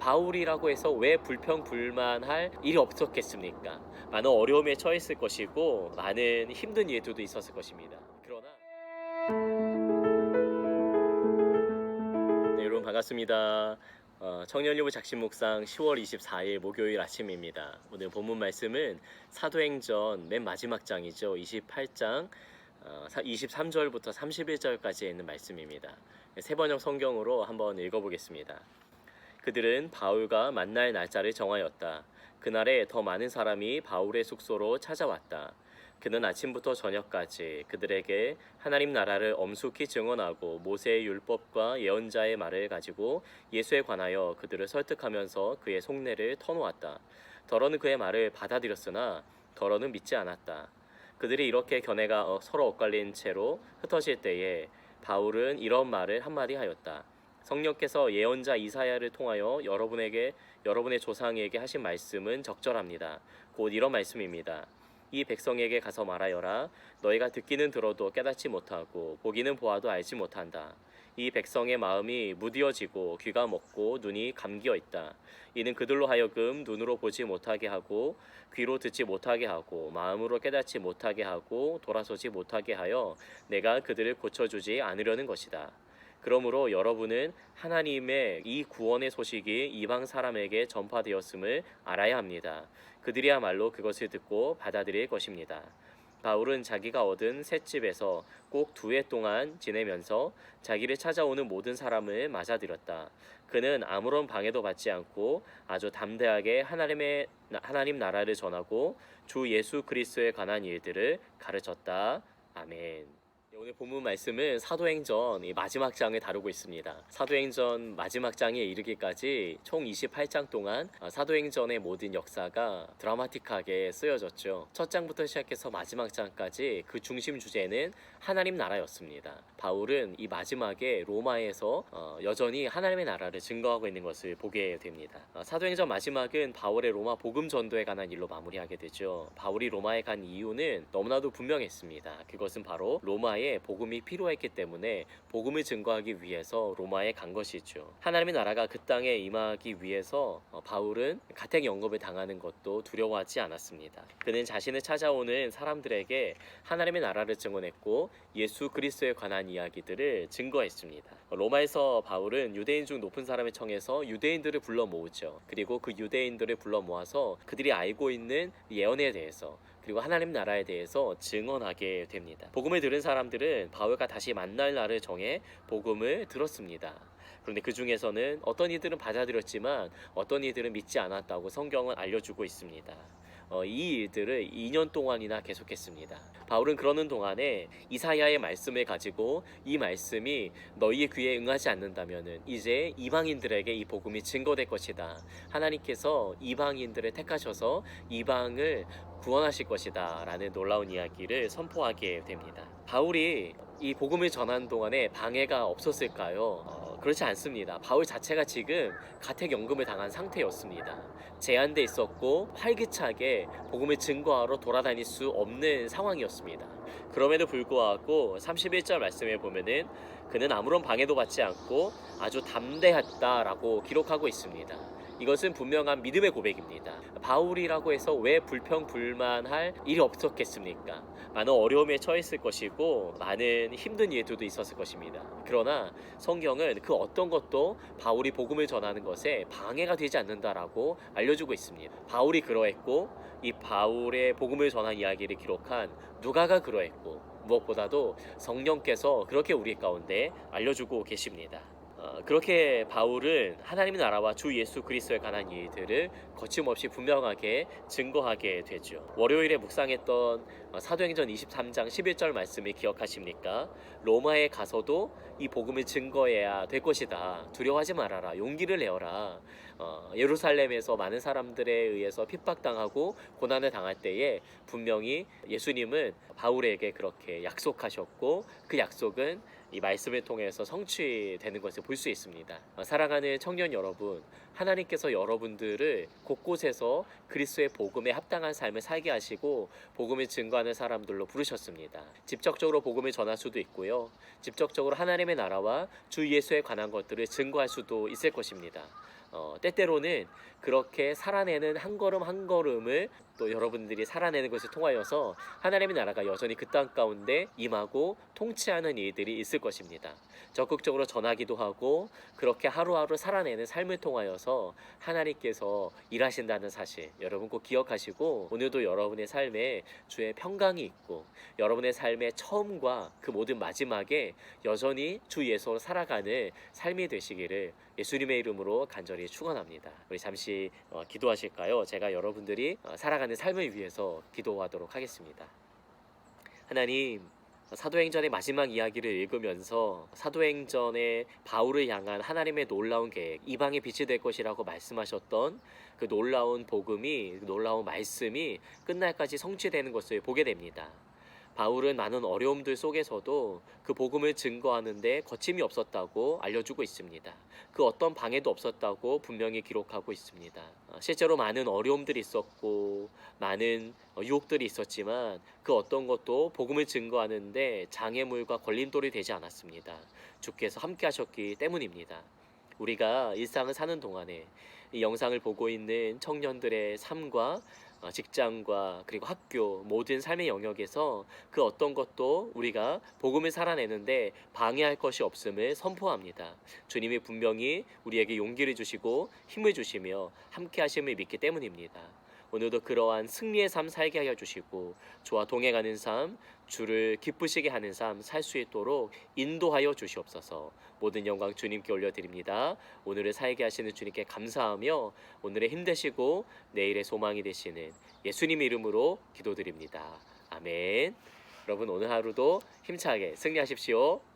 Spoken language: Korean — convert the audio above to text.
바울이라고 해서 왜 불평 불만할 일이 없었겠습니까? 많은 어려움에 처했을 것이고 많은 힘든 일들도 있었을 것입니다. 그러나 네, 여러분 반갑습니다. 어, 청년일보 작심묵상 10월 24일 목요일 아침입니다. 오늘 본문 말씀은 사도행전 맨 마지막 장이죠. 28장 어, 23절부터 31절까지 있는 말씀입니다. 세 번역 성경으로 한번 읽어보겠습니다. 그들은 바울과 만날 날짜를 정하였다. 그날에 더 많은 사람이 바울의 숙소로 찾아왔다. 그는 아침부터 저녁까지 그들에게 하나님 나라를 엄숙히 증언하고 모세의 율법과 예언자의 말을 가지고 예수에 관하여 그들을 설득하면서 그의 속내를 터놓았다. 더러는 그의 말을 받아들였으나 더러는 믿지 않았다. 그들이 이렇게 견해가 어- 서로 엇갈린 채로 흩어질 때에 바울은 이런 말을 한마디 하였다. 성령께서 예언자 이사야를 통하여 여러분에게 여러분의 조상에게 하신 말씀은 적절합니다. 곧 이런 말씀입니다. 이 백성에게 가서 말하여라. 너희가 듣기는 들어도 깨닫지 못하고 보기는 보아도 알지 못한다. 이 백성의 마음이 무디어지고 귀가 먹고 눈이 감기어 있다. 이는 그들로 하여금 눈으로 보지 못하게 하고 귀로 듣지 못하게 하고 마음으로 깨닫지 못하게 하고 돌아서지 못하게 하여 내가 그들을 고쳐주지 않으려는 것이다. 그러므로 여러분은 하나님의 이 구원의 소식이 이방 사람에게 전파되었음을 알아야 합니다. 그들이야말로 그것을 듣고 받아들일 것입니다. 바울은 자기가 얻은 새 집에서 꼭 두 해 동안 지내면서 자기를 찾아오는 모든 사람을 맞아들였다. 그는 아무런 방해도 받지 않고 아주 담대하게 하나님의 하나님 나라를 전하고 주 예수 그리스도에 관한 일들을 가르쳤다. 아멘. 네, 오늘 본문 말씀은 사도행전 이 마지막 장을 다루고 있습니다. 사도행전 마지막 장에 이르기까지 총 28장 동안 아, 사도행전의 모든 역사가 드라마틱하게 쓰여졌죠. 첫 장부터 시작해서 마지막 장까지 그 중심 주제는 하나님 나라였습니다. 바울은 이 마지막에 로마에서 어, 여전히 하나님의 나라를 증거하고 있는 것을 보게 됩니다. 어, 사도행전 마지막은 바울의 로마 복음 전도에 관한 일로 마무리하게 되죠. 바울이 로마에 간 이유는 너무나도 분명했습니다. 그것은 바로 로마 에 복음이 필요했기 때문에 복음을 증거하기 위해서 로마에 간 것이죠. 하나님의 나라가 그 땅에 임하기 위해서 어, 바울은 가택 연금을 당하는 것도 두려워하지 않았습니다. 그는 자신을 찾아오는 사람들에게 하나님의 나라를 증언했고 예수 그리스도에 관한 이야기들을 증거했습니다. 로마에서 바울은 유대인 중 높은 사람을 청해서 유대인들을 불러 모으죠. 그리고 그 유대인들을 불러 모아서 그들이 알고 있는 예언에 대해서 그리고 하나님 나라에 대해서 증언하게 됩니다. 복음을 들은 사람들은 바울과 다시 만날 날을 정해 복음을 들었습니다. 그런데 그 중에서는 어떤 이들은 받아들였지만 어떤 이들은 믿지 않았다고 성경은 알려주고 있습니다. 어, 이 일들을 2년 동안이나 계속했습니다. 바울은 그러는 동안에 이사야의 말씀을 가지고 이 말씀이 너희의 귀에 응하지 않는다면은 이제 이방인들에게 이 복음이 증거될 것이다. 하나님께서 이방인들을 택하셔서 이방을 구원하실 것이다. 라는 놀라운 이야기를 선포하게 됩니다. 바울이 이 복음을 전하는 동안에 방해가 없었을까요? 어, 그렇지 않습니다. 바울 자체가 지금 가택연금을 당한 상태였습니다. 제한돼 있었고 활기차게 복음을 증거하러 돌아다닐 수 없는 상황이었습니다. 그럼에도 불구하고 31절 말씀에 보면은 그는 아무런 방해도 받지 않고 아주 담대했다라고 기록하고 있습니다. 이것은 분명한 믿음의 고백입니다. 바울이라고 해서 왜 불평불만할 일이 없었겠습니까? 많은 어려움에 처했을 것이고 많은 힘든 일들도 있었을 것입니다. 그러나 성경은 그 어떤 것도 바울이 복음을 전하는 것에 방해가 되지 않는다라고 알려주고 있습니다. 바울이 그러했고 이 바울의 복음을 전한 이야기를 기록한 누가가 그러했고 무엇보다도 성령께서 그렇게 우리 가운데 알려주고 계십니다. 어, 그렇게 바울은 하나님의 나라와 주 예수 그리스도에 관한 일들을 거침없이 분명하게 증거하게 되죠. 월요일에 묵상했던 어, 사도행전 23장 11절 말씀을 기억하십니까? 로마에 가서도 이 복음을 증거해야 될 것이다. 두려워하지 말아라. 용기를 내어라. 어, 예루살렘에서 많은 사람들에 의해서 핍박당하고 고난을 당할 때에 분명히 예수님은 바울에게 그렇게 약속하셨고 그 약속은 이 말씀을 통해서 성취되는 것을 볼 수 있습니다. 어, 사랑하는 청년 여러분, 하나님께서 여러분들을 곳곳에서 그리스도의 복음에 합당한 삶을 살게 하시고 복음을 증거하는 사람들로 부르셨습니다. 직접적으로 복음을 전할 수도 있고요. 직접적으로 하나님의 나라와 주 예수에 관한 것들을 증거할 수도 있을 것입니다. 어, 때때로는 그렇게 살아내는 한 걸음 한 걸음을 또 여러분들이 살아내는 것을 통하여서 하나님의 나라가 여전히 그 땅 가운데 임하고 통치하는 일들이 있을 것입니다. 적극적으로 전하기도 하고 그렇게 하루하루 살아내는 삶을 통하여서 하나님께서 일하신다는 사실 여러분 꼭 기억하시고 오늘도 여러분의 삶에 주의 평강이 있고 여러분의 삶의 처음과 그 모든 마지막에 여전히 주 예수로 살아가는 삶이 되시기를 예수님의 이름으로 간절히 축원합니다. 우리 잠시 어, 기도하실까요? 제가 여러분들이 어, 살아가는 삶을 위해서 기도하도록 하겠습니다. 하나님 사도행전의 마지막 이야기를 읽으면서 사도행전의 바울을 향한 하나님의 놀라운 계획, 이방의 빛이 될 것이라고 말씀하셨던 그 놀라운 복음이, 그 놀라운 말씀이 끝날까지 성취되는 것을 보게 됩니다. 바울은 많은 어려움들 속에서도 그 복음을 증거하는데 거침이 없었다고 알려주고 있습니다. 그 어떤 방해도 없었다고 분명히 기록하고 있습니다. 어, 실제로 많은 어려움들이 있었고 많은 어, 유혹들이 있었지만 그 어떤 것도 복음을 증거하는데 장애물과 걸림돌이 되지 않았습니다. 주께서 함께 하셨기 때문입니다. 우리가 일상을 사는 동안에 이 영상을 보고 있는 청년들의 삶과 어, 직장과 그리고 학교 모든 삶의 영역에서 그 어떤 것도 우리가 복음을 살아내는데 방해할 것이 없음을 선포합니다. 주님이 분명히 우리에게 용기를 주시고 힘을 주시며 함께 하심을 믿기 때문입니다. 오늘도 그러한 승리의 삶 살게 하여 주시고 주와 동행하는 삶, 주를 기쁘시게 하는 삶 살 수 있도록 인도하여 주시옵소서. 모든 영광 주님께 올려드립니다. 오늘을 살게 하시는 주님께 감사하며 오늘의 힘 되시고 내일의 소망이 되시는 예수님 이름으로 기도드립니다. 아멘. 여러분 오늘 하루도 힘차게 승리하십시오.